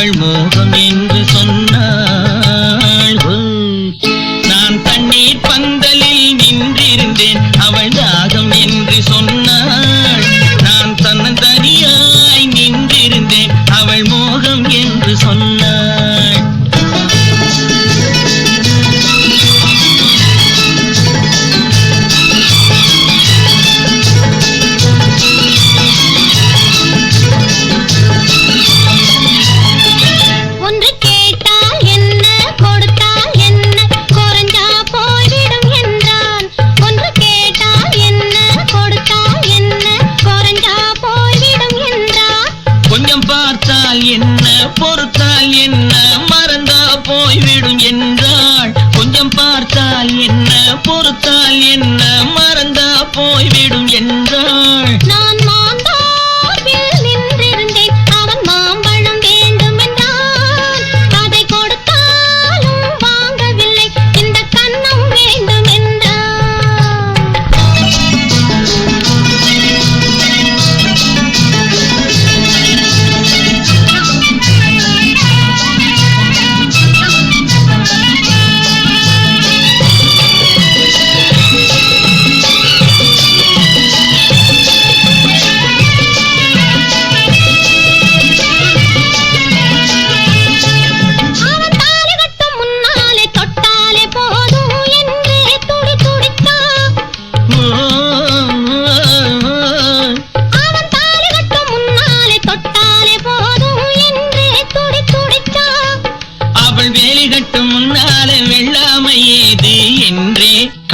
by more. பொறுத்தால் என்ன மறந்தா போய்விடும் என்றாள்.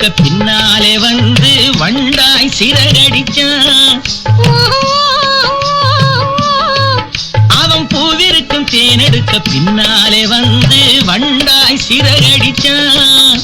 இருக்க பின்னாலே வந்து வண்டாய் சிறகடிச்சான். அவன் பூவிருக்கும் தேனெடுக்க பின்னாலே வந்து வண்டாய் சிறகடிச்சான்.